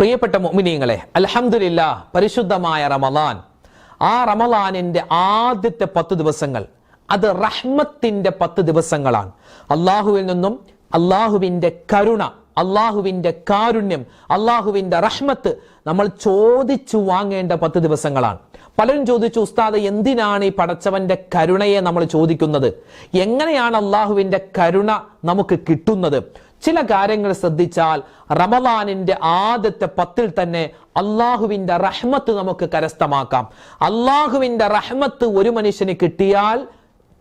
പ്രിയപ്പെട്ട മൊമിനിയങ്ങളെ അലഹമില്ല പരിശുദ്ധമായ റമദാൻ. ആ റമദാനിന്റെ ആദ്യത്തെ പത്ത് ദിവസങ്ങൾ അത് റഹ്മത്തിന്റെ പത്ത് ദിവസങ്ങളാണ്. അള്ളാഹുവിൽ നിന്നും അള്ളാഹുവിന്റെ കരുണ അള്ളാഹുവിന്റെ കാരുണ്യം അള്ളാഹുവിന്റെ റഹ്മത്ത് നമ്മൾ ചോദിച്ചു വാങ്ങേണ്ട പത്ത് ദിവസങ്ങളാണ്. പലരും ചോദിച്ചു ഉസ്താദ് എന്തിനാണ് ഈ പടച്ചവന്റെ കരുണയെ നമ്മൾ ചോദിക്കുന്നത്? എങ്ങനെയാണ് അള്ളാഹുവിന്റെ കരുണ നമുക്ക് കിട്ടുന്നത്? ചില കാര്യങ്ങൾ ശ്രദ്ധിച്ചാൽ റമദാനിന്റെ ആദ്യത്തെ പത്തിൽ തന്നെ അള്ളാഹുവിന്റെ റഹ്മത്ത് നമുക്ക് കരസ്ഥമാക്കാം. അള്ളാഹുവിന്റെ റഹ്മത്ത് ഒരു മനുഷ്യന് കിട്ടിയാൽ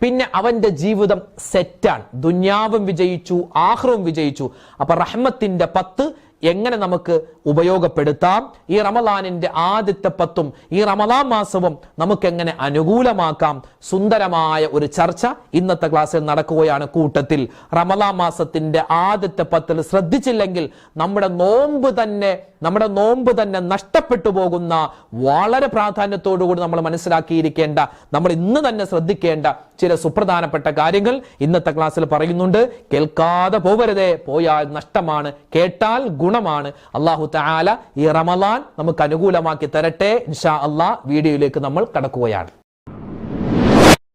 പിന്നെ അവന്റെ ജീവിതം സെറ്റാണ് ദുന്യാവും വിജയിച്ചു ആഹ്റവും വിജയിച്ചു. അപ്പൊ റഹ്മത്തിന്റെ പത്ത് എങ്ങനെ നമുക്ക് ഉപയോഗപ്പെടുത്താം? ഈ റമദാനിന്റെ ആദ്യത്തെ പത്തും ഈ റമദാൻ മാസവും നമുക്ക് എങ്ങനെ അനുകൂലമാക്കാം? സുന്ദരമായ ഒരു ചർച്ച ഇന്നത്തെ ക്ലാസ്സിൽ നടക്കുകയാണ് കൂട്ടത്തിൽ. റമദാൻ മാസത്തിന്റെ ആദ്യത്തെ പത്തിൽ ശ്രദ്ധിച്ചില്ലെങ്കിൽ നമ്മുടെ നോമ്പ് തന്നെ നമ്മുടെ നോമ്പ് തന്നെ നഷ്ടപ്പെട്ടു പോകുന്ന വളരെ പ്രാധാന്യത്തോടുകൂടി നമ്മൾ മനസ്സിലാക്കിയിരിക്കേണ്ട നമ്മൾ ഇന്ന് തന്നെ ശ്രദ്ധിക്കേണ്ട ചില സുപ്രധാനപ്പെട്ട കാര്യങ്ങൾ ഇന്നത്തെ ക്ലാസ്സിൽ പറയുന്നുണ്ട്. കേൾക്കാതെ പോവരുതേ പോയാൽ നഷ്ടമാണ്. കേട്ടാൽ ഗുണമാണ്. അള്ളാഹു തആല ഈ റമലാൻ നമുക്ക് അനുകൂലമാക്കി തരട്ടെ. ഇൻഷാ അള്ളാഹ് വീഡിയോയിലേക്ക് നമ്മൾ കടക്കുകയാണ്.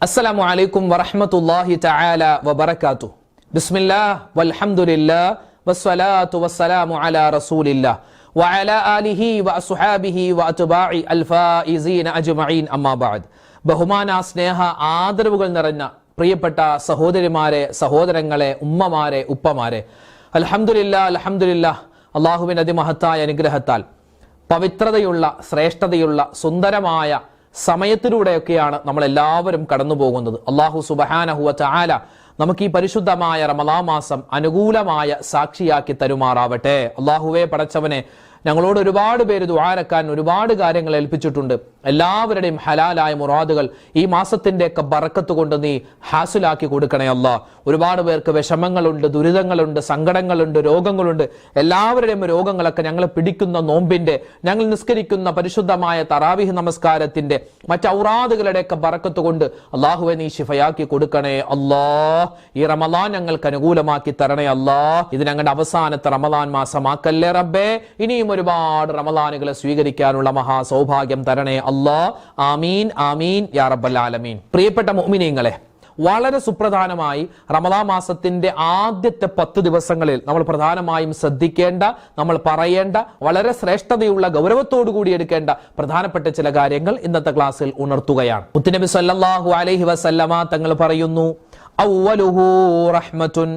അസ്സലാമു അലൈക്കും വറഹമത്തല്ലാഹി തആല വബറകാതു ബിസ്മില്ലാ വൽഹംദുലില്ലാ വസ്വലാത്തു വസ്സലാമു അലാ റസൂലില്ലാ വഅല ആലിഹി വഅസ്ഹാബിഹി വഅത്ബാഇ അൽഫായിസീന അജ്മഈൻ അമ്മാ ബഅദ്. ബഹുമാന സ്നേഹ ആദരവുകൾ നിറഞ്ഞ പ്രിയപ്പെട്ട സഹോദരിമാരെ സഹോദരങ്ങളെ ഉമ്മമാരെ ഉപ്പമാരെ. അൽഹംദുലില്ലാ അൽഹംദുലില്ലാ അള്ളാഹുവിന്റെ അതിമഹത്തായ അനുഗ്രഹത്താൽ പവിത്രതയുള്ള ശ്രേഷ്ഠതയുള്ള സുന്ദരമായ സമയത്തിലൂടെയൊക്കെയാണ് നമ്മൾ എല്ലാവരും കടന്നു പോകുന്നത് അള്ളാഹു സുബഹാനഹുവ ചാല നമുക്ക് ഈ പരിശുദ്ധമായ റമലാ മാസം അനുകൂലമായ സാക്ഷിയാക്കി തരുമാറാവട്ടെ. അള്ളാഹുവെ പടച്ചവനെ ഞങ്ങളോട് ഒരുപാട് പേര് ദ്വാരക്കാൻ ഒരുപാട് കാര്യങ്ങൾ ഏൽപ്പിച്ചിട്ടുണ്ട്. എല്ലാവരുടെയും ഹലാലായ മുറാദുകൾ ഈ മാസത്തിന്റെ ഒക്കെ ബറക്കത്ത് കൊണ്ട് നീ ഹാസിലാക്കി കൊടുക്കണേ അല്ല. ഒരുപാട് പേർക്ക് വിഷമങ്ങളുണ്ട് ദുരിതങ്ങളുണ്ട് സങ്കടങ്ങളുണ്ട് രോഗങ്ങളുണ്ട്. എല്ലാവരുടെയും രോഗങ്ങളൊക്കെ ഞങ്ങൾ പിടിക്കുന്ന നോമ്പിന്റെ ഞങ്ങൾ നിസ്കരിക്കുന്ന പരിശുദ്ധമായ തറാവിഹ് നമസ്കാരത്തിന്റെ മറ്റ് ഔറാദുകളുടെയൊക്കെ ബറക്കത്ത് കൊണ്ട് അള്ളാഹുവെ നീ ശിഫയാക്കി കൊടുക്കണേ അല്ലാ. ഈ റമലാൻ ഞങ്ങൾക്ക് അനുകൂലമാക്കി തരണേ അല്ലാ. ഇത് ഞങ്ങളുടെ അവസാനത്തെ റമലാൻ മാസമാക്കല്ലേ റബ്ബേ? ഇനിയും ഒരുപാട് റമലാനുകളെ സ്വീകരിക്കാനുള്ള മഹാസൗഭാഗ്യം തരണേ അല്ലാ. ആമീൻ ആമീൻ യാ റബ്ബൽ ആലമീൻ പ്രിയപ്പെട്ട മുഅ്മിനീങ്ങളെ വളരെ സുപ്രധാനമായി റമദാ മാസത്തിന്റെ ആദ്യത്തെ പത്ത് ദിവസങ്ങളിൽ നമ്മൾ പ്രധാനമായും ശ്രദ്ധിക്കേണ്ട നമ്മൾ പറയേണ്ട വളരെ ശ്രേഷ്ഠതയുള്ള ഗൗരവത്തോടു കൂടി എടുക്കേണ്ട പ്രധാനപ്പെട്ട ചില കാര്യങ്ങൾ ഇന്നത്തെ ക്ലാസ്സിൽ ഉണർത്തുകയാണ് മുത്തുനബി സല്ലല്ലാഹു അലൈഹി വസല്ലമ തങ്ങൾ പറയുന്നു ഔവലുഹു റഹ്മത്തുൻ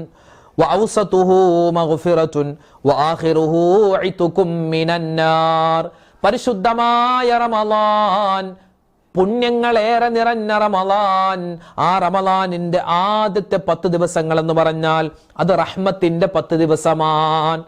وأوسطه مغفرة وآخره عتق من النار പരിശുദ്ധമായ റമലാൻ. പുണ്യങ്ങളേറെ നിറഞ്ഞ റമലാൻ. ആ റമലാനിന്റെ ആദ്യത്തെ പത്ത് ദിവസങ്ങൾ എന്ന് പറഞ്ഞാൽ അത് റഹ്മത്തിന്റെ പത്ത് ദിവസമാണ്.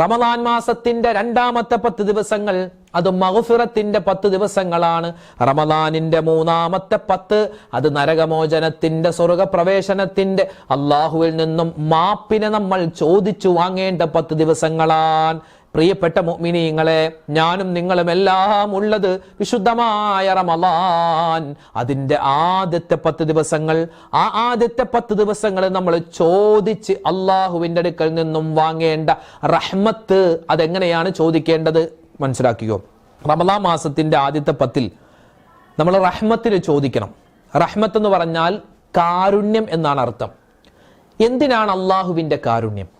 റമലാൻ മാസത്തിന്റെ രണ്ടാമത്തെ പത്ത് ദിവസങ്ങൾ അത് മഹുഫിറത്തിന്റെ പത്ത് ദിവസങ്ങളാണ്. റമലാനിന്റെ മൂന്നാമത്തെ പത്ത് അത് നരകമോചനത്തിന്റെ സ്വർഗപ്രവേശനത്തിന്റെ അള്ളാഹുവിൽ നിന്നും മാപ്പിനെ നമ്മൾ ചോദിച്ചു വാങ്ങേണ്ട പത്ത് ദിവസങ്ങളാണ്. പ്രിയപ്പെട്ട മുഅ്മിനീങ്ങളെ ഞാനും നിങ്ങളും എല്ലാം ഉള്ളത് വിശുദ്ധമായ റമലാൻ അതിന്റെ ആദ്യത്തെ പത്ത് ദിവസങ്ങൾ ആ ആദ്യത്തെ പത്ത് ദിവസങ്ങൾ നമ്മൾ ചോദിച്ച് അള്ളാഹുവിന്റെ അടുക്കൽ നിന്നും വാങ്ങേണ്ട റഹ്മത്ത് അതെങ്ങനെയാണ് ചോദിക്കേണ്ടത് മനസ്സിലാക്കിയോ റമലാ മാസത്തിന്റെ ആദ്യത്തെ പത്തിൽ നമ്മൾ റഹ്മത്തിന് ചോദിക്കണം. റഹ്മത്ത് എന്ന് പറഞ്ഞാൽ കാരുണ്യം എന്നാണ് അർത്ഥം. എന്തിനാണ് അള്ളാഹുവിന്റെ കാരുണ്യം?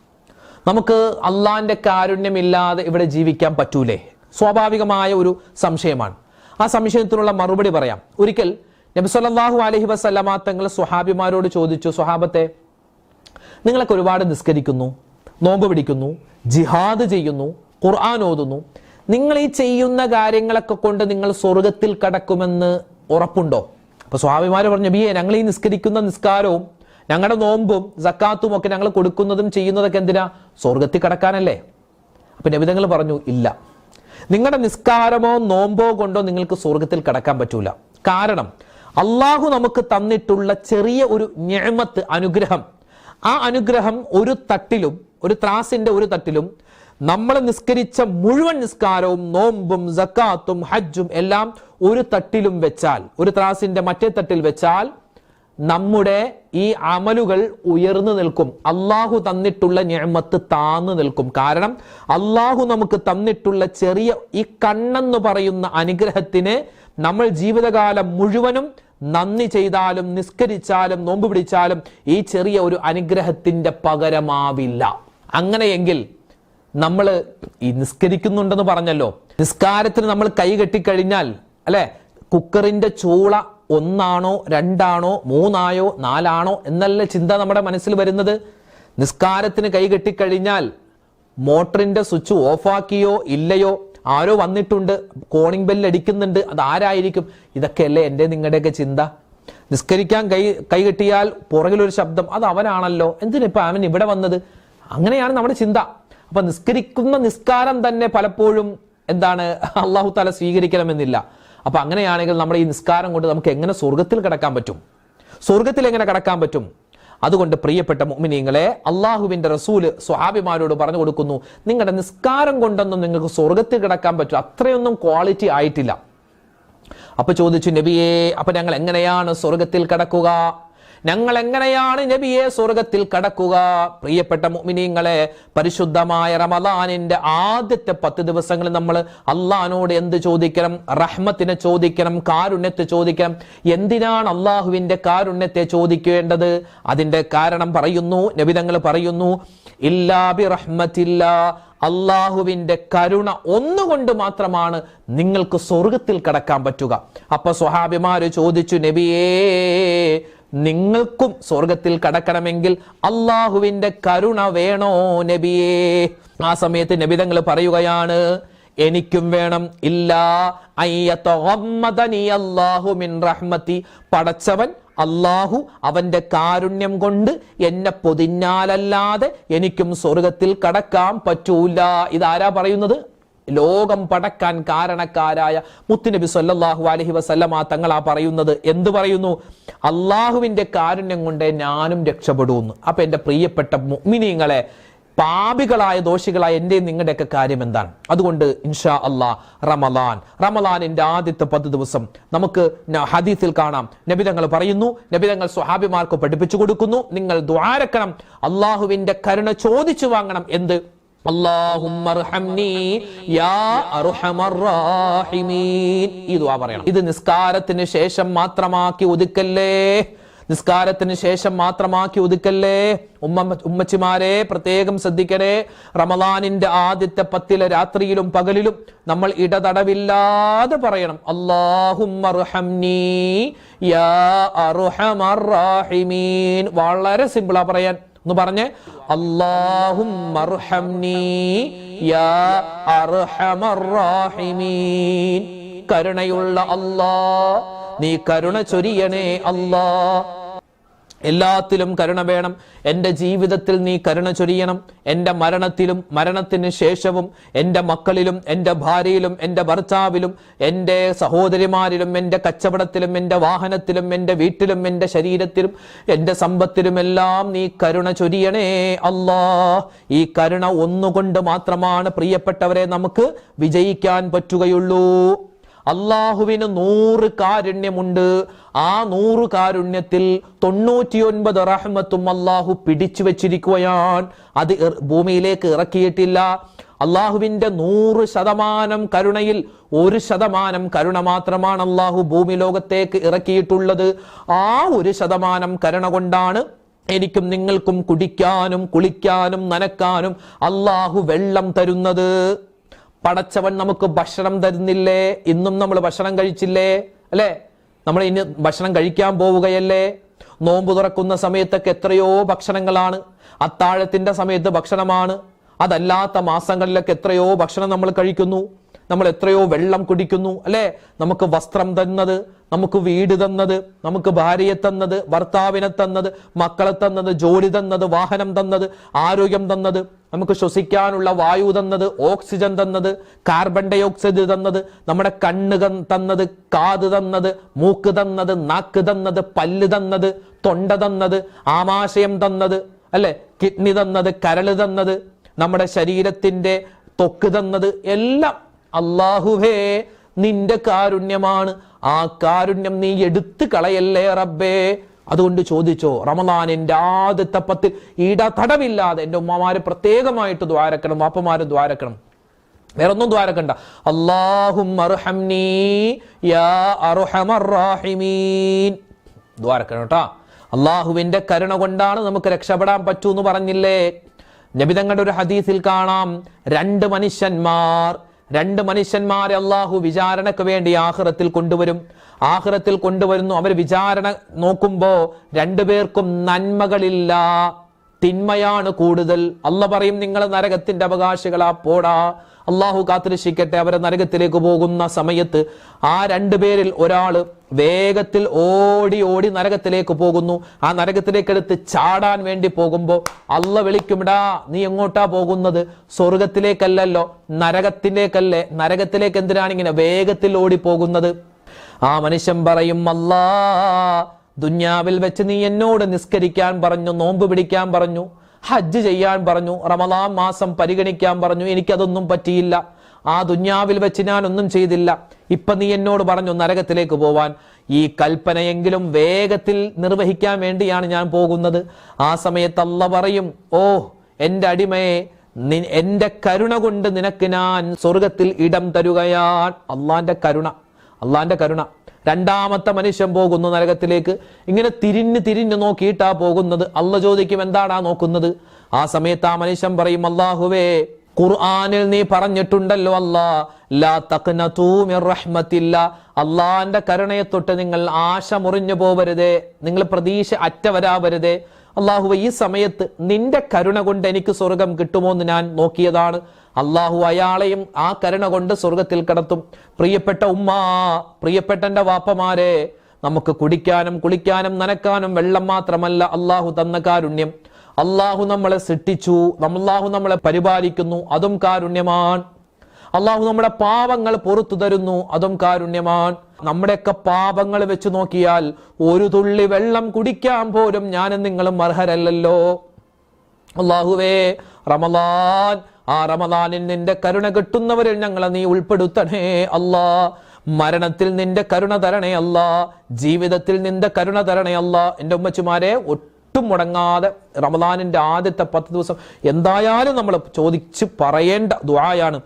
നമുക്ക് അള്ളാന്റെ കാരുണ്യമില്ലാതെ ഇവിടെ ജീവിക്കാൻ പറ്റൂലേ? സ്വാഭാവികമായ ഒരു സംശയമാണ്. ആ സംശയത്തിനുള്ള മറുപടി പറയാം. ഒരിക്കൽ നബി സല്ലല്ലാഹു അലൈഹി വസല്ലമ തങ്ങൾ സ്വഹാബിമാരോട് ചോദിച്ചു സ്വഹാബത്തെ നിങ്ങളൊക്കെ ഒരുപാട് നിസ്കരിക്കുന്നു നോമ്പ് പിടിക്കുന്നു ജിഹാദ് ചെയ്യുന്നു ഖുർആൻ ഓതുന്നു. നിങ്ങൾ ഈ ചെയ്യുന്ന കാര്യങ്ങളൊക്കെ കൊണ്ട് നിങ്ങൾ സ്വർഗത്തിൽ കടക്കുമെന്ന് ഉറപ്പുണ്ടോ? അപ്പൊ സ്വാഭിമാര് പറഞ്ഞു ബിയെ ഞങ്ങൾ ഈ നിസ്കരിക്കുന്ന നിസ്കാരവും ഞങ്ങളുടെ നോമ്പും സക്കാത്തും ഒക്കെ ഞങ്ങൾ കൊടുക്കുന്നതും ചെയ്യുന്നതൊക്കെ എന്തിനാ? സ്വർഗത്തിൽ കടക്കാനല്ലേ. അപ്പൊ നബിതങ്ങൾ പറഞ്ഞു ഇല്ല. നിങ്ങളുടെ നിസ്കാരമോ നോമ്പോ കൊണ്ടോ നിങ്ങൾക്ക് സ്വർഗത്തിൽ കടക്കാൻ പറ്റൂല. കാരണം അള്ളാഹു നമുക്ക് തന്നിട്ടുള്ള ചെറിയ ഒരു ഞെമത്ത് അനുഗ്രഹം. ആ അനുഗ്രഹം ഒരു തട്ടിലും ഒരു ത്രാസിന്റെ ഒരു തട്ടിലും നമ്മൾ നിസ്കരിച്ച മുഴുവൻ നിസ്കാരവും നോമ്പും സക്കാത്തും ഹജ്ജും എല്ലാം ഒരു തട്ടിലും വെച്ചാൽ ഒരു ത്രാസിന്റെ മറ്റേ തട്ടിൽ വെച്ചാൽ നമ്മുടെ ഈ അമലുകൾ ഉയർന്നു നിൽക്കും. അള്ളാഹു തന്നിട്ടുള്ള ഞമ്മത്ത് താന്നു നിൽക്കും. കാരണം അള്ളാഹു നമുക്ക് തന്നിട്ടുള്ള ചെറിയ ഈ കണ്ണെന്ന് പറയുന്ന അനുഗ്രഹത്തിന് നമ്മൾ ജീവിതകാലം മുഴുവനും നന്ദി ചെയ്താലും നിസ്കരിച്ചാലും നോമ്പ് പിടിച്ചാലും ഈ ചെറിയ ഒരു അനുഗ്രഹത്തിന്റെ പകരമാവില്ല. അങ്ങനെയെങ്കിൽ നമ്മൾ ഈ നിസ്കരിക്കുന്നുണ്ടെന്ന് പറഞ്ഞല്ലോ. നിസ്കാരത്തിന് നമ്മൾ കൈ കെട്ടിക്കഴിഞ്ഞാൽ അല്ലെ? കുക്കറിന്റെ ചൂള ഒന്നാണോ രണ്ടാണോ മൂന്നായോ നാലാണോ എന്നല്ല ചിന്ത നമ്മുടെ മനസ്സിൽ വരുന്നത്. നിസ്കാരത്തിന് കൈ കെട്ടിക്കഴിഞ്ഞാൽ മോട്ടറിന്റെ സ്വിച്ച് ഓഫാക്കിയോ ഇല്ലയോ ആരോ വന്നിട്ടുണ്ട് കോണിംഗ് ബെല്ല് അടിക്കുന്നുണ്ട് അത് ആരായിരിക്കും? ഇതൊക്കെയല്ലേ എന്റെ നിങ്ങളുടെയൊക്കെ ചിന്ത. നിസ്കരിക്കാൻ കൈ കൈ കെട്ടിയാൽ പുറകിലൊരു ശബ്ദം അത് അവനാണല്ലോ. എന്തിനിപ്പോൾ അവൻ ഇവിടെ വന്നത്? അങ്ങനെയാണ് നമ്മുടെ ചിന്ത. അപ്പൊ നിസ്കരിക്കുന്ന നിസ്കാരം തന്നെ പലപ്പോഴും എന്താണ് അള്ളാഹു താല സ്വീകരിക്കണമെന്നില്ല. അപ്പൊ അങ്ങനെയാണെങ്കിൽ നമ്മുടെ ഈ നിസ്കാരം കൊണ്ട് നമുക്ക് എങ്ങനെ സ്വർഗത്തിൽ കിടക്കാൻ പറ്റും? സ്വർഗത്തിൽ എങ്ങനെ കിടക്കാൻ പറ്റും? അതുകൊണ്ട് പ്രിയപ്പെട്ട മുഅ്മിനീങ്ങളെ അള്ളാഹുവിന്റെ റസൂൽ സ്വഹാബിമാരോട് പറഞ്ഞു കൊടുക്കുന്നു നിങ്ങളുടെ നിസ്കാരം കൊണ്ടൊന്നും നിങ്ങൾക്ക് സ്വർഗത്തിൽ കിടക്കാൻ പറ്റും. അത്രയൊന്നും ക്വാളിറ്റി ആയിട്ടില്ല. അപ്പൊ ചോദിച്ചു നബിയെ അപ്പൊ ഞങ്ങൾ എങ്ങനെയാണ് സ്വർഗത്തിൽ കടക്കുക? ഞങ്ങൾ എങ്ങനെയാണ് നബിയെ സ്വർഗത്തിൽ കടക്കുക? പ്രിയപ്പെട്ട മുഅ്മിനീങ്ങളെ പരിശുദ്ധമായ റമദാനിന്റെ ആദ്യത്തെ പത്ത് ദിവസങ്ങളിൽ നമ്മൾ അള്ളഹാനോട് എന്ത് ചോദിക്കണം? റഹ്മത്തിനെ ചോദിക്കണം കാരുണ്യത്തെ ചോദിക്കണം. എന്തിനാണ് അള്ളാഹുവിന്റെ കാരുണ്യത്തെ ചോദിക്കേണ്ടത്? അതിന്റെ കാരണം പറയുന്നു നബിതങ്ങൾ പറയുന്നു ഇല്ലാബി റഹ്മത്തില്ല അള്ളാഹുവിന്റെ കരുണ ഒന്നുകൊണ്ട് മാത്രമാണ് നിങ്ങൾക്ക് സ്വർഗത്തിൽ കടക്കാൻ പറ്റുക. അപ്പൊ സ്വഹാബിമാര് ചോദിച്ചു നബിയേ നിങ്ങൾക്കും സ്വർഗത്തിൽ കടക്കണമെങ്കിൽ അള്ളാഹുവിന്റെ കരുണ വേണോ നബിയേ? ആ സമയത്ത് നബി തങ്ങൾ പറയുകയാണ് എനിക്കും വേണം. ഇല്ല അള്ളാഹു മിൻ റഹ്മത്തി. പടച്ചവൻ അള്ളാഹു അവന്റെ കാരുണ്യം കൊണ്ട് എന്നെ പൊതിഞ്ഞാലല്ലാതെ എനിക്കും സ്വർഗത്തിൽ കടക്കാൻ പറ്റൂല. ഇതാരാ പറയുന്നത്? ലോകം പടക്കാൻ കാരണക്കാരായ മുത്തുനബി സല്ലാഹു അലൈഹി വസല്ലമ ആ പറയുന്നത് എന്ത് പറയുന്നു? അള്ളാഹുവിന്റെ കാരുണ്യം കൊണ്ട് ഞാനും രക്ഷപ്പെടുന്നു. അപ്പൊ എന്റെ പ്രിയപ്പെട്ട മുഅ്മിനീങ്ങളെ പാപികളായ ദോഷികളായ എന്റെ നിങ്ങളുടെയൊക്കെ കാര്യം എന്താണ്? അതുകൊണ്ട് ഇൻഷാ അള്ളാ റമലാൻ. റമലാനിന്റെ ആദ്യത്തെ പത്ത് ദിവസം നമുക്ക് ഹദീസിൽ കാണാം. നബിതങ്ങൾ പറയുന്നു നബിതങ്ങൾ സ്വഹാബിമാർക്ക് പഠിപ്പിച്ചു കൊടുക്കുന്നു നിങ്ങൾ ദ്വാരക്കണം അള്ളാഹുവിന്റെ കരുണ ചോദിച്ചു വാങ്ങണം. എന്ത്? ഈ പറയണം. ഇത് നിസ്കാരത്തിന് ശേഷം മാത്രമാക്കി ഒതുക്കല്ലേ? നിസ്കാരത്തിന് ശേഷം മാത്രമാക്കി ഒതുക്കല്ലേ? ഉമ്മ ഉമ്മച്ചിമാരെ പ്രത്യേകം ശ്രദ്ധിക്കണേ. റമദാനിന്റെ ആദ്യത്തെ പത്തിലെ രാത്രിയിലും പകലിലും നമ്മൾ ഇടതടവില്ലാതെ പറയണം. റാഹിമീൻ. വളരെ സിമ്പിളാ പറയാൻ. ഒന്ന് പറഞ്ഞ്. അള്ളാഹും കരുണയുള്ള അല്ലാ നീ കരുണ ചൊരിയണേ അല്ലാ എല്ലാത്തിലും കരുണ വേണം. എന്റെ ജീവിതത്തിൽ നീ കരുണ ചൊരിയണം. എന്റെ മരണത്തിലും മരണത്തിന് ശേഷവും എന്റെ മക്കളിലും എന്റെ ഭാര്യയിലും എന്റെ ഭർത്താവിലും എന്റെ സഹോദരിമാരിലും എന്റെ കച്ചവടത്തിലും എന്റെ വാഹനത്തിലും എന്റെ വീട്ടിലും എന്റെ ശരീരത്തിലും എന്റെ സമ്പത്തിലുമെല്ലാം നീ കരുണ ചൊരിയണേ അല്ലാ. ഈ കരുണ ഒന്നുകൊണ്ട് മാത്രമാണ് പ്രിയപ്പെട്ടവരെ നമുക്ക് വിജയിക്കാൻ പറ്റുകയുള്ളൂ. അള്ളാഹുവിന് നൂറ് കാരുണ്യമുണ്ട്. ആ നൂറ് കാരുണ്യത്തിൽ തൊണ്ണൂറ്റിയൊൻപത് റഹ്മത്തും അള്ളാഹു പിടിച്ചു വെച്ചിരിക്കുകയാണ്. അത് ഭൂമിയിലേക്ക് ഇറക്കിയിട്ടില്ല. അള്ളാഹുവിന്റെ നൂറ് ശതമാനം കരുണയിൽ ഒരു ശതമാനം കരുണ മാത്രമാണ് അള്ളാഹു ഭൂമി ലോകത്തേക്ക് ഇറക്കിയിട്ടുള്ളത്. ആ ഒരു ശതമാനം കരുണ കൊണ്ടാണ് എനിക്കും നിങ്ങൾക്കും കുടിക്കാനും കുളിക്കാനും നനക്കാനും അള്ളാഹു വെള്ളം തരുന്നത്. പടച്ചവൻ നമുക്ക് ഭക്ഷണം തരുന്നില്ലേ? ഇന്നും നമ്മൾ ഭക്ഷണം കഴിച്ചില്ലേ? അല്ലേ? നമ്മൾ ഇനി ഭക്ഷണം കഴിക്കാൻ പോവുകയല്ലേ? നോമ്പ് തുറക്കുന്ന സമയത്തൊക്കെ എത്രയോ ഭക്ഷണങ്ങളാണ്. അത്താഴത്തിന്റെ സമയത്ത് ഭക്ഷണമാണ്. അതല്ലാത്ത മാസങ്ങളിലൊക്കെ എത്രയോ ഭക്ഷണം നമ്മൾ കഴിക്കുന്നു. നമ്മൾ എത്രയോ വെള്ളം കുടിക്കുന്നു അല്ലെ? നമുക്ക് വസ്ത്രം തന്നത് നമുക്ക് വീട് തന്നത് നമുക്ക് ഭാര്യയെ തന്നത് ഭർത്താവിനെ തന്നത് മക്കളെ തന്നത് ജോലി തന്നത് വാഹനം തന്നത് ആരോഗ്യം തന്നത് നമുക്ക് ശ്വസിക്കാനുള്ള വായു തന്നത് ഓക്സിജൻ തന്നത് കാർബൺ ഡൈ ഓക്സൈഡ് തന്നത് നമ്മുടെ കണ്ണ് തന്നത് കാത് തന്നത് മൂക്ക് തന്നത് നാക്ക് തന്നത് പല്ല് തന്നത് തൊണ്ട തന്നത് ആമാശയം തന്നത് അല്ലെ? കിഡ്നി തന്നത് കരൾ തന്നത് നമ്മുടെ ശരീരത്തിന്റെ തൊക്ക് തന്നത് എല്ലാം അള്ളാഹുവേ നിന്റെ കാരുണ്യമാണ്. ആ കാരുണ്യം നീ എടുത്തു കളയല്ലേ റബ്ബേ? അതുകൊണ്ട് ചോദിച്ചോ റമദാൻ എന്റെ ആദ്യത്തെ പത്തിൽ ഇടതടവില്ലാതെ എന്റെ ഉമ്മമാര് പ്രത്യേകമായിട്ട് ദ്വാരക്കണം വാപ്പമാരും ദ്വാരക്കണം. വേറെ ഒന്നും ദ്വാരക്കണ്ട അള്ളാഹും ദ്വാരക്കണം കേട്ടോ. അള്ളാഹുവിന്റെ കരുണ കൊണ്ടാണ് നമുക്ക് രക്ഷപ്പെടാൻ പറ്റൂ എന്ന് പറഞ്ഞില്ലേ നബിതങ്ങളുടെ ഒരു ഹദീസിൽ കാണാം. രണ്ട് മനുഷ്യന്മാർ രണ്ട് മനുഷ്യന്മാരെ അള്ളാഹു വിചാരണക്ക് വേണ്ടി ആഹ്റത്തിൽ കൊണ്ടുവരും. ആഹ്റത്തിൽ കൊണ്ടുവരുന്നു. അവർ വിചാരണ നോക്കുമ്പോ രണ്ടുപേർക്കും നന്മകളില്ല. തിന്മയാണ് കൂടുതൽ. അല്ല പറയും നിങ്ങൾ നരകത്തിന്റെ അവകാശികളാ പോടാ. അള്ളാഹു കാത്തിരക്ഷിക്കട്ടെ. അവരെ നരകത്തിലേക്ക് പോകുന്ന സമയത്ത് ആ രണ്ടുപേരിൽ ഒരാൾ വേഗത്തിൽ ഓടി ഓടി നരകത്തിലേക്ക് പോകുന്നു. ആ നരകത്തിലേക്ക് എടുത്ത് ചാടാൻ വേണ്ടി പോകുമ്പോ അല്ല വിളിക്കുമിടാ നീ എങ്ങോട്ടാ പോകുന്നത്? സ്വർഗത്തിലേക്കല്ലല്ലോ നരകത്തിലേക്കല്ലേ? നരകത്തിലേക്ക് എന്തിനാണ് ഇങ്ങനെ വേഗത്തിൽ ഓടി പോകുന്നത്? ആ മനുഷ്യൻ പറയും അല്ലാ ദുന്യാവിൽ വെച്ച് നീ എന്നോട് നിസ്കരിക്കാൻ പറഞ്ഞു നോമ്പ് പിടിക്കാൻ പറഞ്ഞു ഹജ്ജ് ചെയ്യാൻ പറഞ്ഞു റമദാൻ മാസം പരിഗണിക്കാൻ പറഞ്ഞു. എനിക്കതൊന്നും പറ്റിയില്ല. ആ ദുന്യാവിൽ വെച്ച് ഞാൻ ഒന്നും ചെയ്തില്ല. ഇപ്പൊ നീ എന്നോട് പറഞ്ഞു നരകത്തിലേക്ക് പോവാൻ. ഈ കൽപ്പനയെങ്കിലും വേഗത്തിൽ നിർവഹിക്കാൻ വേണ്ടിയാണ് ഞാൻ പോകുന്നത്. ആ സമയത്ത് അല്ല പറയും ഓ എന്റെ അടിമയെ എന്റെ കരുണ കൊണ്ട് നിനക്ക് ഞാൻ സ്വർഗത്തിൽ ഇടം തരുകയാൻ അള്ളാന്റെ കരുണ അള്ളാന്റെ കരുണ. രണ്ടാമത്തെ മനുഷ്യൻ പോകുന്നു നരകത്തിലേക്ക്. ഇങ്ങനെ തിരിഞ്ഞ് തിരിഞ്ഞ് നോക്കിയിട്ടാ പോകുന്നത്. അല്ല ചോദിക്കും എന്താടാ നോക്കുന്നത്? ആ സമയത്ത് ആ മനുഷ്യൻ പറയും അള്ളാഹുവേ ഖുർആാനിൽ നീ പറഞ്ഞിട്ടുണ്ടല്ലോ അല്ലാ ലാ തഖ്നതൂ മിർ റഹ്മത്തില്ല. അള്ളാന്റെ കരുണയെ തൊട്ട് നിങ്ങൾ ആശ മുറിഞ്ഞു പോവരുതേ. നിങ്ങൾ പ്രതീക്ഷ അറ്റവരാവരുതേ. അള്ളാഹു ഈ സമയത്ത് നിന്റെ കരുണ കൊണ്ട് എനിക്ക് സ്വർഗം കിട്ടുമോ എന്ന് ഞാൻ നോക്കിയതാണ്. അള്ളാഹു അയാളെയും ആ കരുണ കൊണ്ട് സ്വർഗത്തിൽ കടത്തും. പ്രിയപ്പെട്ട ഉമ്മ പ്രിയപ്പെട്ട വാപ്പമാരെ നമുക്ക് കുടിക്കാനും കുളിക്കാനും നനക്കാനും വെള്ളം മാത്രമല്ല അള്ളാഹു തന്ന കാരുണ്യം. അള്ളാഹു നമ്മളെ സൃഷ്ടിച്ചു അള്ളാഹു നമ്മളെ പരിപാലിക്കുന്നു അതും കാരുണ്യമാണ്. അള്ളാഹു നമ്മുടെ പാവങ്ങൾ പുറത്തു തരുന്നു അതും കാരുണ്യമാണ്. നമ്മുടെയൊക്കെ പാപങ്ങൾ വെച്ച് നോക്കിയാൽ ഒരു തുള്ളി വെള്ളം കുടിക്കാൻ പോലും ഞാനും നിങ്ങളും അർഹരല്ലല്ലോ. അള്ളാഹുവേ റമലാൻ ആ റമദാനിൽ നിന്റെ കരുണ കിട്ടുന്നവരിൽ ഞങ്ങളെ നീ ഉൾപ്പെടുത്തണേ അല്ലാ. മരണത്തിൽ നിന്റെ കരുണ തരണേ അല്ല. ജീവിതത്തിൽ നിന്റെ കരുണ തരണേ അല്ല. എന്റെ ഉമ്മച്ചുമാരെ ഒട്ടും മുടങ്ങാതെ റമദാനിന്റെ ആദ്യത്തെ പത്ത് ദിവസം എന്തായാലും നമ്മൾ ചോദിച്ച് പറയേണ്ട ദുആയാണ്.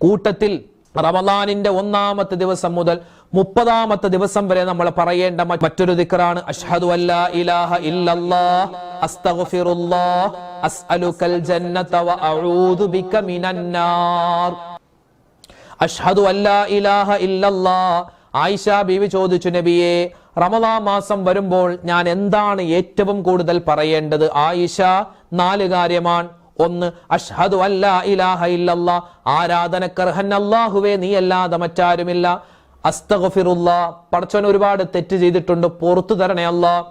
കൂട്ടത്തിൽ റമദാനിന്റെ ഒന്നാമത്തെ ദിവസം മുതൽ മുപ്പതാമത്തെ ദിവസം വരെ നമ്മൾ പറയേണ്ട മറ്റൊരു ദിക്റാണ്. അഷ്ഹദു അല്ലാ ഇലാഹ ഇല്ലല്ലാഹ്. അസ്തഗ്ഫിറുല്ലാഹ്. അസ്അലുകൽ ജന്നത വ അഊദു ബിക മിനന്നാർ അഷ്ഹദു അല്ലാ ഇലാഹ ഇല്ലല്ലാ ആയിഷ ബീവി ചോദിച്ചു നബിയെ റമദാ മാസം വരുമ്പോൾ ഞാൻ എന്താണ് ഏറ്റവും കൂടുതൽ പറയേണ്ടത്? ആയിഷ നാല് കാര്യമാണ്. ഒന്ന് അഷ്ഹദു അല്ലാ ഇലാഹ ഇല്ലല്ലാ. ആരാധനക്കർഹൻ അല്ലാഹുവേ നീ അല്ലാതെ മറ്റാരുമില്ല. അസ്തഗഫിറുല്ല. പടച്ചവൻ ഒരുപാട് തെറ്റ് ചെയ്തിട്ടുണ്ട്. പുറത്തു തരണേ അല്ലാ.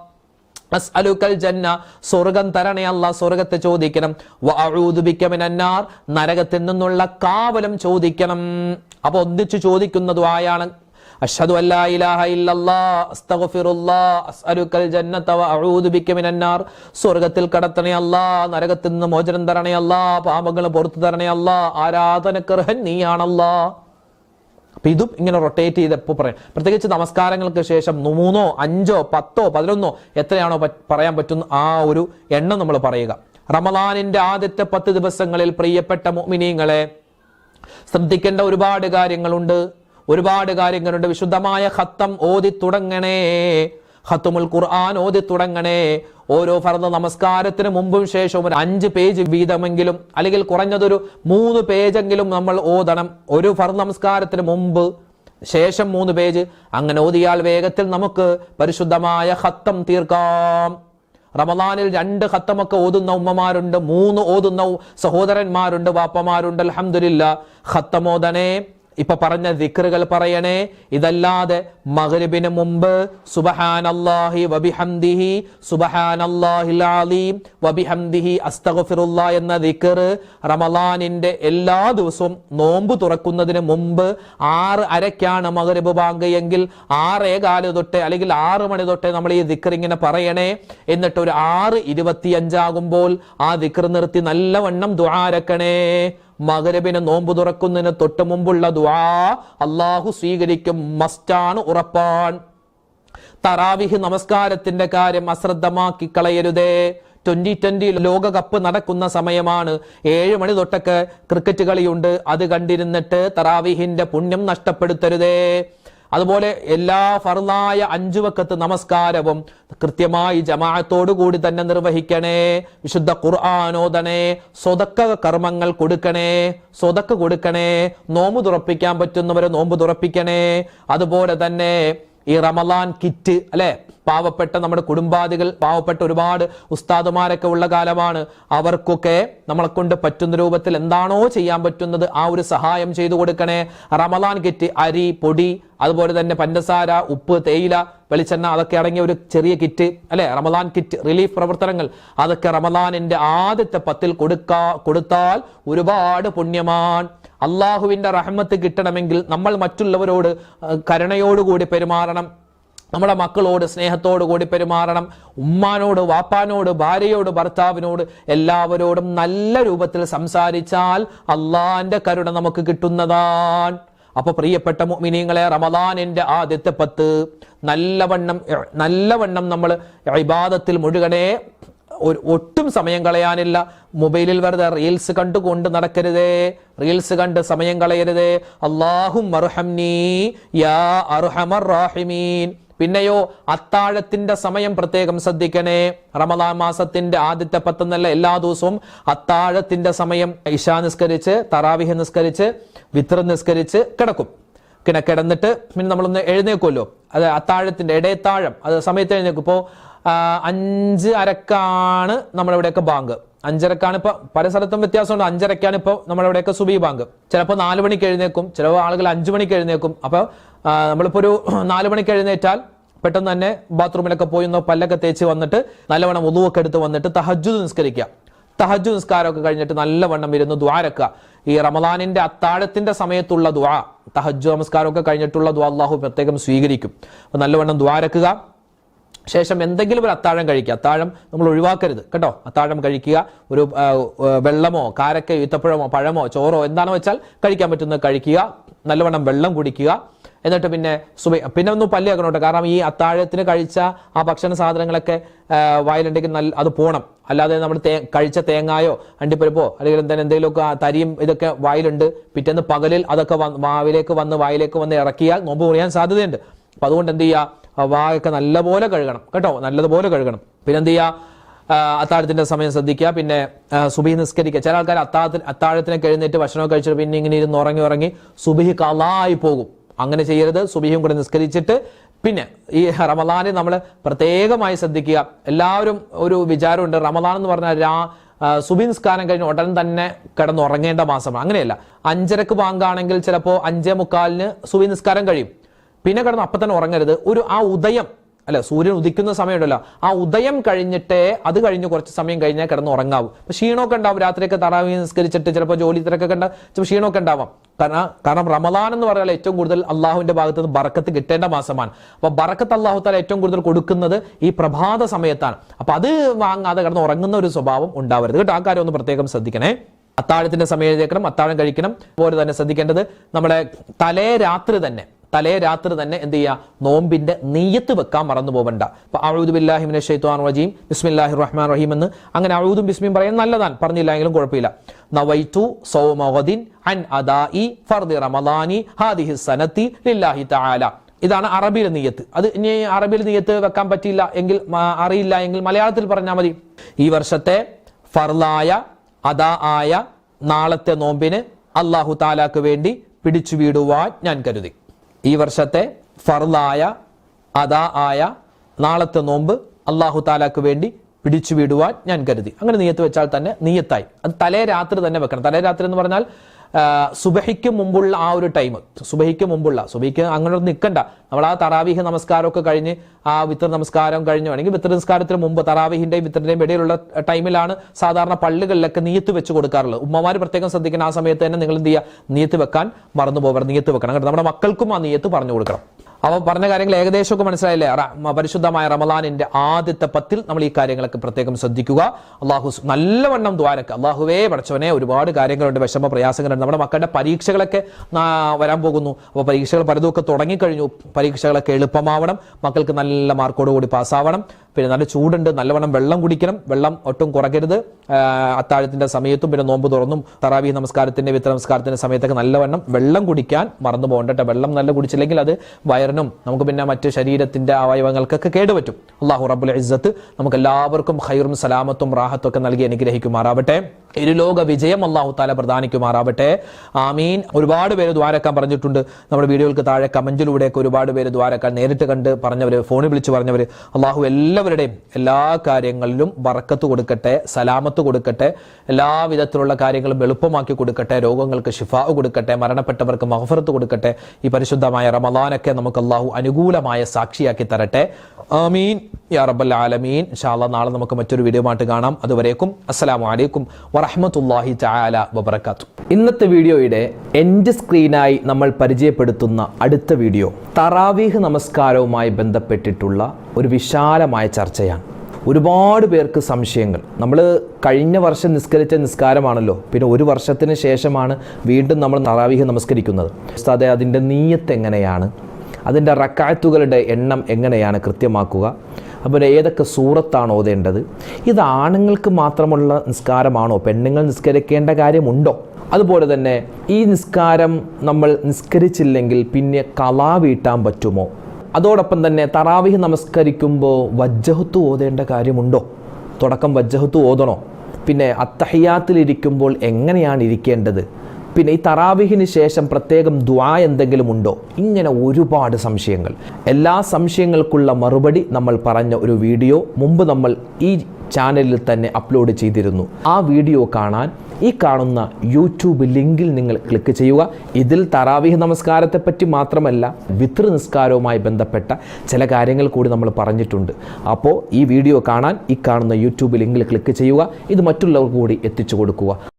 അസ്അലുക്കൽ ജന്ന. സ്വർഗം തരണേ അല്ല. സ്വർഗത്തെ ചോദിക്കണം. നരകത്തിൽ നിന്നുള്ള കാവലം ചോദിക്കണം. അപ്പൊ ഒന്നിച്ചു ചോദിക്കുന്നത് ആയാണ് അഷ്ഹദു അല്ലാ ഇലാഹ ഇല്ലല്ലാഹ് അസ്തഗ്ഫിറുല്ലാഹ് അസ്അലുക്കൽ ജന്നത വഅഊദു ബിക മിനന്നാർ സ്വർഗത്തിൽ കടത്തണേ അല്ലാ നരകത്തിൽ നിന്ന് മോചനം തരണേ അല്ലാ പാപങ്ങൾ പുറത്തു തരണേ അല്ലാ ആരാധനക്കർഹൻ നീയാണല്ലാ. അപ്പൊ ഇതും ഇങ്ങനെ റൊട്ടേറ്റ് ചെയ്ത് എപ്പോൾ പറയാം. പ്രത്യേകിച്ച് നമസ്കാരങ്ങൾക്ക് ശേഷം മൂന്നോ അഞ്ചോ പത്തോ പതിനൊന്നോ എത്രയാണോ പറയാൻ പറ്റുന്ന ആ ഒരു എണ്ണം നമ്മൾ പറയുക. റമദാനിന്റെ ആദ്യത്തെ പത്ത് ദിവസങ്ങളിൽ പ്രിയപ്പെട്ട മുഅ്മിനീങ്ങളെ ശ്രദ്ധിക്കേണ്ട ഒരുപാട് കാര്യങ്ങളുണ്ട്. ഒരുപാട് കാര്യങ്ങളുണ്ട്. വിശുദ്ധമായ ഹത്തം ഓതി തുടങ്ങണേ. ഹത്തുമുൽ ഖുർആൻ ഓതി തുടങ്ങണേ. ഓരോ ഫർദ് നമസ്കാരത്തിന് മുമ്പും ശേഷവും ഒരു അഞ്ച് പേജ് വീതമെങ്കിലും അല്ലെങ്കിൽ കുറഞ്ഞതൊരു മൂന്ന് പേജെങ്കിലും നമ്മൾ ഓതണം. ഒരു ഫർദ നമസ്കാരത്തിന് മുമ്പ് ശേഷം മൂന്ന് പേജ്. അങ്ങനെ ഓതിയാൽ വേഗത്തിൽ നമുക്ക് പരിശുദ്ധമായ ഹത്തം തീർക്കാം. റമദാനിൽ രണ്ട് ഹത്തമൊക്കെ ഓതുന്ന ഉമ്മമാരുണ്ട്. മൂന്ന് ഓതുന്ന സഹോദരന്മാരുണ്ട് വാപ്പമാരുണ്ട്. അലഹമില്ല ഖത്തമോദനെ ഇപ്പൊ പറഞ്ഞ ദിക്റുകൾ പറയണേ ഇതല്ലാതെ മഗ്രിബിന് മുമ്പ് സുബഹാനല്ലാഹി വബിഹംദിഹി സുബഹാനല്ലാഹിൽ അലീം വബിഹംദിഹി അസ്തഗ്ഫിറുല്ലാ എന്ന ദിക്ർ റമദാനിന്റെ എല്ലാ ദിവസവും നോമ്പ് തുറക്കുന്നതിന് മുമ്പ് ആറ് അരക്കാണ് മഗ്രിബ് ബാങ്ക് എങ്കിൽ ആറേ കാൽ തൊട്ട് അല്ലെങ്കിൽ ആറ് മണി തൊട്ടേ നമ്മൾ ഈ ദിക്ർ ഇങ്ങനെ പറയണേ. എന്നിട്ട് ഒരു ആറ് ഇരുപത്തിയഞ്ചാകുമ്പോൾ ആ ദിക്ർ നിർത്തി നല്ലവണ്ണം ദുആരക്കണേ മകരബിന് നോമ്പ് തുറക്കുന്നതിന് തൊട്ട് മുമ്പുള്ള ദുആ അള്ളാഹു സ്വീകരിക്കും. മസ്റ്റാണ് ഉറപ്പാൻ. തറാവിഹ് നമസ്കാരത്തിന്റെ കാര്യം അശ്രദ്ധമാക്കി കളയരുതേ. ട്വന്റി ട്വന്റി ലോകകപ്പ് നടക്കുന്ന സമയമാണ്. ഏഴ് മണി തൊട്ടൊക്കെ ക്രിക്കറ്റ് കളിയുണ്ട്. അത് കണ്ടിരുന്നിട്ട് തറാവിഹിന്റെ പുണ്യം നഷ്ടപ്പെടുത്തരുതേ. അതുപോലെ എല്ലാ ഫർലായ അഞ്ചു വക്കത്ത് നമസ്കാരവും കൃത്യമായി ജമാഅത്തോടു കൂടി തന്നെ നിർവഹിക്കണേ. വിശുദ്ധ ഖുർആാനോദനേ സ്വതക്ക കർമ്മങ്ങൾ കൊടുക്കണേ. സ്വതക്ക് കൊടുക്കണേ. നോമ്പ് തുറപ്പിക്കാൻ പറ്റുന്നവരെ നോമ്പ് തുറപ്പിക്കണേ. അതുപോലെ തന്നെ ഈ റമലാൻ കിറ്റ് അല്ലെ? പാവപ്പെട്ട നമ്മുടെ കുടുംബാദികൾ പാവപ്പെട്ട ഒരുപാട് ഉസ്താദുമാരൊക്കെ ഉള്ള കാലമാണ്. അവർക്കൊക്കെ നമ്മളെ കൊണ്ട് പറ്റുന്ന രൂപത്തിൽ എന്താണോ ചെയ്യാൻ പറ്റുന്നത് ആ ഒരു സഹായം ചെയ്തു കൊടുക്കണേ. റമലാൻ കിറ്റ് അരി പൊടി അതുപോലെ തന്നെ പഞ്ചസാര ഉപ്പ് തേയില വെളിച്ചെണ്ണ അതൊക്കെ അടങ്ങിയ ഒരു ചെറിയ കിറ്റ് അല്ലെ? റമലാൻ കിറ്റ് റിലീഫ് പ്രവർത്തനങ്ങൾ. അതൊക്കെ റമലാനിന്റെ ആദ്യത്തെ പത്തിൽ കൊടുക്കാ കൊടുത്താൽ ഒരുപാട് പുണ്യമാണ് അള്ളാഹുവിന്റെ റഹ്മത്ത് കിട്ടണമെങ്കിൽ നമ്മൾ മറ്റുള്ളവരോട് കരുണയോടുകൂടി പെരുമാറണം. നമ്മുടെ മക്കളോട് സ്നേഹത്തോടു കൂടി പെരുമാറണം. ഉമ്മാനോട് വാപ്പാനോട് ഭാര്യയോട് ഭർത്താവിനോട് എല്ലാവരോടും നല്ല രൂപത്തിൽ സംസാരിച്ചാൽ അള്ളാന്റെ കരുണ നമുക്ക് കിട്ടുന്നതാണ്. അപ്പൊ പ്രിയപ്പെട്ട മുഅ്മിനീങ്ങളെ റമദാനിന്റെ ആദ്യത്തെ പത്ത് നല്ലവണ്ണം നല്ലവണ്ണം നമ്മൾ ഇബാദത്തിൽ മുഴുകണേ. ഒട്ടും സമയം കളയാനില്ല. മൊബൈലിൽ വെറുതെ റീൽസ് കണ്ടുകൊണ്ട് നടക്കരുതേ. റീൽസ് കണ്ട് സമയം കളയരുതേ. അള്ളാഹും പിന്നെയോ അത്താഴത്തിന്റെ സമയം പ്രത്യേകം ശ്രദ്ധിക്കണേ. റമദാൻ മാസത്തിന്റെ ആദ്യത്തെ പത്തെന്നല്ല എല്ലാ ദിവസവും അത്താഴത്തിന്റെ സമയം ഇഷ നിസ്കരിച്ച് തറാവിഹ നിസ്കരിച്ച് വിത്ര നിസ്കരിച്ച് കിടക്കും. കിടന്നിട്ട് പിന്നെ നമ്മളൊന്ന് എഴുന്നേക്കുമല്ലോ അത് അത്താഴത്തിന്റെ ഇടയത്താഴം. അത് സമയത്ത് എഴുന്നേക്കും ഇപ്പോൾ അഞ്ച് അരക്കാണ് നമ്മളിവിടെയൊക്കെ ബാങ്ക്. അഞ്ചരക്കാണ് ഇപ്പൊ പല സ്ഥലത്തും വ്യത്യാസമുണ്ട്. അഞ്ചരക്കാണ് ഇപ്പോൾ നമ്മളിവിടെയൊക്കെ സുബി ബാങ്ക്. ചിലപ്പോൾ നാല് മണിക്ക് എഴുന്നേക്കും ചില ആളുകൾ അഞ്ചു മണിക്ക് എഴുന്നേക്കും. അപ്പോൾ നമ്മളിപ്പോൾ ഒരു നാല് മണിക്ക് എഴുന്നേറ്റാൽ പെട്ടെന്ന് തന്നെ ബാത്റൂമിലൊക്കെ പോയി ഒന്ന് പല്ലൊക്കെ തേച്ച് വന്നിട്ട് നല്ലവണ്ണം ഒതുവൊക്കെ എടുത്ത് വന്നിട്ട് തഹജ്ജുദ് നിസ്കരിക്കുക. തഹജ്ജു നിസ്കാരമൊക്കെ കഴിഞ്ഞിട്ട് നല്ലവണ്ണം ഇരുന്ന് ദ്വാരക്കുക ഈ റമദാനിന്റെ അത്താഴത്തിന്റെ സമയത്തുള്ള ദ്വാ തഹജ്ജു നമസ്കാരമൊക്കെ കഴിഞ്ഞിട്ടുള്ള ദ്വാ അള്ളാഹു പ്രത്യേകം സ്വീകരിക്കും. നല്ലവണ്ണം ദ്വാരക്കുക ശേഷം എന്തെങ്കിലും ഒരു അത്താഴം കഴിക്കുക. അത്താഴം നമ്മൾ ഒഴിവാക്കരുത്. കേട്ടോ? അത്താഴം കഴിക്കുക. ഒരു വെള്ളമോ കാരക്കയോ ഈത്തപ്പഴമോ പഴമോ ചോറോ എന്താണെന്ന് വെച്ചാൽ കഴിക്കാൻ പറ്റുന്നത് കഴിക്കുക. നല്ലവണ്ണം വെള്ളം കുടിക്കുക. എന്നിട്ട് പിന്നെ സുബൈ പിന്നെ ഒന്ന് പല്ലിയാക്കണോട്ടെ കാരണം ഈ അത്താഴത്തിന് കഴിച്ച ആ ഭക്ഷണ സാധനങ്ങളൊക്കെ വയലുണ്ടെങ്കിൽ നല്ല അത് പോകണം അല്ലാതെ നമ്മൾ തേ കഴിച്ച തേങ്ങായോ അണ്ടിപ്പരിപ്പോ അല്ലെങ്കിൽ എന്തെങ്കിലും എന്തെങ്കിലുമൊക്കെ തരിയും ഇതൊക്കെ വയലുണ്ട്. പിറ്റേന്ന് പകലിൽ അതൊക്കെ വാവിലേക്ക് വന്ന് വായിലേക്ക് വന്ന് ഇറക്കിയാൽ നോമ്പ് കുറയാൻ സാധ്യതയുണ്ട്. അപ്പൊ അതുകൊണ്ട് എന്ത് ചെയ്യുക? വായൊക്കെ നല്ലപോലെ കഴുകണം. കേട്ടോ? നല്ലതുപോലെ കഴുകണം. പിന്നെ എന്ത് ചെയ്യുക അത്താഴത്തിന്റെ സമയം ശ്രദ്ധിക്കുക. പിന്നെ സുബി നിസ്കരിക്കുക. ചില ആൾക്കാർ അത്താഴത്തിന് അത്താഴത്തിനൊക്കെ എഴുന്നേറ്റ് ഭക്ഷണം കഴിച്ചിട്ട് പിന്നെ ഇങ്ങനെ ഇരുന്ന് ഉറങ്ങി ഉറങ്ങി സുബിഹി കലായി പോകും. അങ്ങനെ ചെയ്യരുത്. സുബിഹിയും കൂടെ നിസ്കരിച്ചിട്ട് പിന്നെ ഈ റമദാനെ നമ്മൾ പ്രത്യേകമായി ശ്രദ്ധിക്കുക. എല്ലാവരും ഒരു വിചാരമുണ്ട്. റമദാൻ എന്ന് പറഞ്ഞാൽ രാ സുബി നിസ്കാരം കഴിഞ്ഞ് ഉടൻ തന്നെ കിടന്നുറങ്ങേണ്ട മാസമാണ്. അങ്ങനെയല്ല. അഞ്ചരക്ക് ബാങ്കാണെങ്കിൽ ചിലപ്പോൾ അഞ്ചേ മുക്കാലിന് സുബി നിസ്കാരം കഴിയും. പിന്നെ കിടന്ന് അപ്പം തന്നെ ഉറങ്ങരുത്. ഒരു ആ ഉദയം അല്ല സൂര്യൻ ഉദിക്കുന്ന സമയമുണ്ടല്ലോ ആ ഉദയം കഴിഞ്ഞിട്ടേ അത് കഴിഞ്ഞ് കുറച്ച് സമയം കഴിഞ്ഞാൽ കിടന്ന് ഉറങ്ങാവും. അപ്പൊ ക്ഷീണമൊക്കെ ഉണ്ടാവും. രാത്രിയൊക്കെ തറാവി നിസ്കരിച്ചിട്ട് ചിലപ്പോൾ ജോലി തിരക്കൊക്കെ ഉണ്ടാവും. ചിലപ്പോൾ ക്ഷീണമൊക്കെ ഉണ്ടാവാം. കാരണം കാരണം റമദാൻ എന്ന് പറഞ്ഞാൽ ഏറ്റവും കൂടുതൽ അള്ളാഹുവിന്റെ ഭാഗത്ത് നിന്ന് ബറക്കത്ത് കിട്ടേണ്ട മാസമാണ്. അപ്പൊ ബറക്കത്ത് അള്ളാഹു താല ഏറ്റവും കൂടുതൽ കൊടുക്കുന്നത് ഈ പ്രഭാത സമയത്താണ്. അപ്പൊ അത് വാങ്ങാതെ കിടന്ന് ഉറങ്ങുന്ന ഒരു സ്വഭാവം ഉണ്ടാവരുത്. കേട്ടോ ആ കാര്യം ഒന്ന് പ്രത്യേകം ശ്രദ്ധിക്കണേ. അത്താഴത്തിന്റെ സമയം കേൾക്കണം അത്താഴം കഴിക്കണം. അതുപോലെ തന്നെ ശ്രദ്ധിക്കേണ്ടത് നമ്മുടെ തലേ രാത്രി തന്നെ. തലേ രാത്രി തന്നെ എന്ത് ചെയ്യുക നോമ്പിന്റെ നെയ്യത്ത് വെക്കാൻ മറന്നു പോകണ്ട അപ്പൊ അഴുദു ഷെയ്ത്വാൻ റജീം. ബിസ്മില്ലാഹി റഹ്മാൻ റഹീം എന്ന് അങ്ങനെ അഴുദും ബിസ്മിയും പറയാൻ നല്ലതാണ്. പറഞ്ഞില്ലെങ്കിലും കുഴപ്പമില്ല. അൻ ഫർദി ഹാദിഹി സനത്തി ലില്ലാഹി തആല. ഇതാണ് അറബിയിലെ നെയ്യത്ത്. അത് ഇനി അറബിയിൽ നെയ്യത്ത് വെക്കാൻ പറ്റിയില്ല എങ്കിൽ അറിയില്ല എങ്കിൽ മലയാളത്തിൽ പറഞ്ഞാൽ മതി. ഈ വർഷത്തെ ഫർലായ അദാ ആയ നാളത്തെ നോമ്പിന് അള്ളാഹു താലാക്ക് വേണ്ടി പിടിച്ചു വീടുവാൻ ഞാൻ കരുതി. ഈ വർഷത്തെ ഫർദായ അദാ ആയ നാളത്തെ നോമ്പ് അള്ളാഹു താലാക്ക് വേണ്ടി പിടിച്ചു വിടുവാൻ ഞാൻ കരുതി. അങ്ങനെ നീയത്ത് വെച്ചാൽ തന്നെ നീയത്തായി. അത് തലേ രാത്രി തന്നെ വെക്കണം. തലേ രാത്രി എന്ന് പറഞ്ഞാൽ സുബഹിക്ക് മുമ്പുള്ള ആ ഒരു ടൈം സുബഹിക്ക് മുമ്പുള്ള സുബഹിക്ക് അങ്ങനെ നിൽക്കണ്ട നമ്മൾ ആ തറാവീഹ് നമസ്കാരമൊക്കെ കഴിഞ്ഞ് ആ വിത്തർ നമസ്കാരം കഴിഞ്ഞു അല്ലെങ്കിൽ വിത്തർ നമസ്കാരത്തിന് മുമ്പ് തറാവീഹിന്റെയും വിത്തറിന്റെയും ഇടയിലുള്ള ടൈമിലാണ് സാധാരണ പള്ളികളിലൊക്കെ നീയത്ത് വെച്ച് കൊടുക്കാറുള്ളത്. ഉമ്മമാർ പ്രത്യേകം ശ്രദ്ധിക്കണം ആ സമയത്ത് തന്നെ നിങ്ങൾ എന്ത് ചെയ്യുക? നീയത്ത് വെക്കാൻ മറന്നു പോകണം നീയത്ത് വെക്കണം. നമ്മുടെ മക്കൾക്കും ആ നീയത്ത് പറഞ്ഞു കൊടുക്കണം. അവ പറഞ്ഞ കാര്യങ്ങൾ ഏകദേശമൊക്കെ മനസ്സിലായില്ലേ? പരിശുദ്ധമായ റമലാനിന്റെ ആദ്യത്തെ പത്തിൽ നമ്മൾ ഈ കാര്യങ്ങളൊക്കെ പ്രത്യേകം ശ്രദ്ധിക്കുക. അള്ളാഹു നല്ലവണ്ണം ദ്വാരക്ക്. അള്ളാഹുവേ പഠിച്ചവനെ ഒരുപാട് കാര്യങ്ങളുണ്ട് വിഷമ പ്രയാസങ്ങളുണ്ട്. നമ്മുടെ മക്കളുടെ പരീക്ഷകളൊക്കെ വരാൻ പോകുന്നു. അപ്പോൾ പരീക്ഷകൾ പലതുമൊക്കെ തുടങ്ങിക്കഴിഞ്ഞു. പരീക്ഷകളൊക്കെ എളുപ്പമാവണം. മക്കൾക്ക് നല്ല മാർക്കോടുകൂടി പാസ്സാവണം. പിന്നെ നല്ല ചൂടുണ്ട്. നല്ലവണ്ണം വെള്ളം കുടിക്കണം. വെള്ളം ഒട്ടും കുറയ്ക്കരുത്. അത്താഴത്തിന്റെ സമയത്തും പിന്നെ നോമ്പ് തുറന്നും തറാവി നമസ്കാരത്തിന്റെ വിത്ത നമസ്കാരത്തിന്റെ സമയത്തൊക്കെ നല്ലവണ്ണം വെള്ളം കുടിക്കാൻ മറന്നു പോകണ്ടട്ടെ വെള്ളം നല്ല കുടിച്ചില്ലെങ്കിൽ അത് വയറിനും നമുക്ക് പിന്നെ മറ്റ് ശരീരത്തിന്റെ അവയവങ്ങൾക്കൊക്കെ കേടുപറ്റും. അള്ളാഹു റബുൽ ഇസ്സത്ത് നമുക്ക് എല്ലാവർക്കും ഖൈറും സലാമത്തും റാഹത്തും ഒക്കെ നൽകി അനുഗ്രഹിക്കുമാറാവട്ടെ. ഇരുലോക വിജയം അള്ളാഹു താല പ്രദാനിക്കുമാറാവട്ടെ. ആമീൻ. ഒരുപാട് പേര് ദ്വാരക്കാൻ പറഞ്ഞിട്ടുണ്ട്. നമ്മുടെ വീഡിയോകൾക്ക് താഴെ കമന്റിലൂടെയൊക്കെ ഒരുപാട് പേര് ദ്വാരക്കാൻ നേരിട്ട് കണ്ട് പറഞ്ഞവര് ഫോണിൽ വിളിച്ച് പറഞ്ഞവർ അള്ളാഹു എല്ലാവരുടെയും എല്ലാ കാര്യങ്ങളിലും വറക്കത്ത് കൊടുക്കട്ടെ സലാമത്ത് കൊടുക്കട്ടെ എല്ലാവിധത്തിലുള്ള കാര്യങ്ങളും എളുപ്പമാക്കി കൊടുക്കട്ടെ രോഗങ്ങൾക്ക് ഷിഫാവ് കൊടുക്കട്ടെ മരണപ്പെട്ടവർക്ക് മഹഫറത്ത് കൊടുക്കട്ടെ ഈ പരിശുദ്ധമായ റമദാനൊക്കെ നമുക്ക് അള്ളാഹു അനുകൂലമായ സാക്ഷിയാക്കി തരട്ടെ. ആമീൻ. യാ റബ്ബൽ ആലമീൻ. ഇൻഷാല്ലാ നാളെ നമുക്ക് മറ്റൊരു വീഡിയോ ആയിട്ട് കാണാം. അതുവരേക്കും അസ്സലാമു അലൈക്കും വറഹ്മത്തുള്ളാഹി ചായാല വബർക്കാത്തു ഇന്നത്തെ വീഡിയോയുടെ എൻഡ് സ്ക്രീനായി നമ്മൾ പരിചയപ്പെടുത്തുന്ന അടുത്ത വീഡിയോ തറാവീഹ് നമസ്കാരവുമായി ബന്ധപ്പെട്ടിട്ടുള്ള ഒരു വിശാലമായ ചർച്ചയാണ്. ഒരുപാട് പേർക്ക് സംശയങ്ങൾ. നമ്മൾ കഴിഞ്ഞ വർഷം നിസ്കരിച്ച നിസ്കാരമാണല്ലോ. പിന്നെ ഒരു വർഷത്തിന് ശേഷമാണ് വീണ്ടും നമ്മൾ തറാവീഹ് നമസ്കരിക്കുന്നത്. അതെ അതിന്റെ നീയത്ത് എങ്ങനെയാണ്? അതിന്റെ റക്കായത്തുകളുടെ എണ്ണം എങ്ങനെയാണ് കൃത്യമാക്കുക? അതുപോലെ ഏതൊക്കെ സൂറത്താണ് ഓതേണ്ടത്? ഇത് ആണുങ്ങൾക്ക് മാത്രമുള്ള നിസ്കാരമാണോ? പെണ്ണുങ്ങൾ നിസ്കരിക്കേണ്ട കാര്യമുണ്ടോ? അതുപോലെ തന്നെ ഈ നിസ്കാരം നമ്മൾ നിസ്കരിച്ചില്ലെങ്കിൽ പിന്നെ കലാ വീട്ടാൻ പറ്റുമോ? അതോടൊപ്പം തന്നെ തറാവിഹ് നമസ്കരിക്കുമ്പോൾ വജ്ജഹത്ത് ഓതേണ്ട കാര്യമുണ്ടോ? തുടക്കം വജ്ജഹത്ത് ഓതണോ? പിന്നെ അത്തഹയാത്തിലിരിക്കുമ്പോൾ എങ്ങനെയാണ് ഇരിക്കേണ്ടത്? പിന്നെ ഈ തറാവിഹിന് ശേഷം പ്രത്യേകം ദ്വാ എന്തെങ്കിലും ഉണ്ടോ? ഇങ്ങനെ ഒരുപാട് സംശയങ്ങൾ. എല്ലാ സംശയങ്ങൾക്കുള്ള മറുപടി നമ്മൾ പറഞ്ഞ ഒരു വീഡിയോ മുമ്പ് നമ്മൾ ഈ ചാനലിൽ തന്നെ അപ്ലോഡ് ചെയ്തിരുന്നു. ആ വീഡിയോ കാണാൻ ഈ കാണുന്ന യൂട്യൂബ് ലിങ്കിൽ നിങ്ങൾ ക്ലിക്ക് ചെയ്യുക. ഇതിൽ തറാവിഹ് നമസ്കാരത്തെ പറ്റി മാത്രമല്ല വിതൃ നിസ്കാരവുമായി ബന്ധപ്പെട്ട ചില കാര്യങ്ങൾ കൂടി നമ്മൾ പറഞ്ഞിട്ടുണ്ട്. അപ്പോൾ ഈ വീഡിയോ കാണാൻ ഈ കാണുന്ന യൂട്യൂബ് ലിങ്കിൽ ക്ലിക്ക് ചെയ്യുക. ഇത് മറ്റുള്ളവർ കൂടി എത്തിച്ചു കൊടുക്കുക.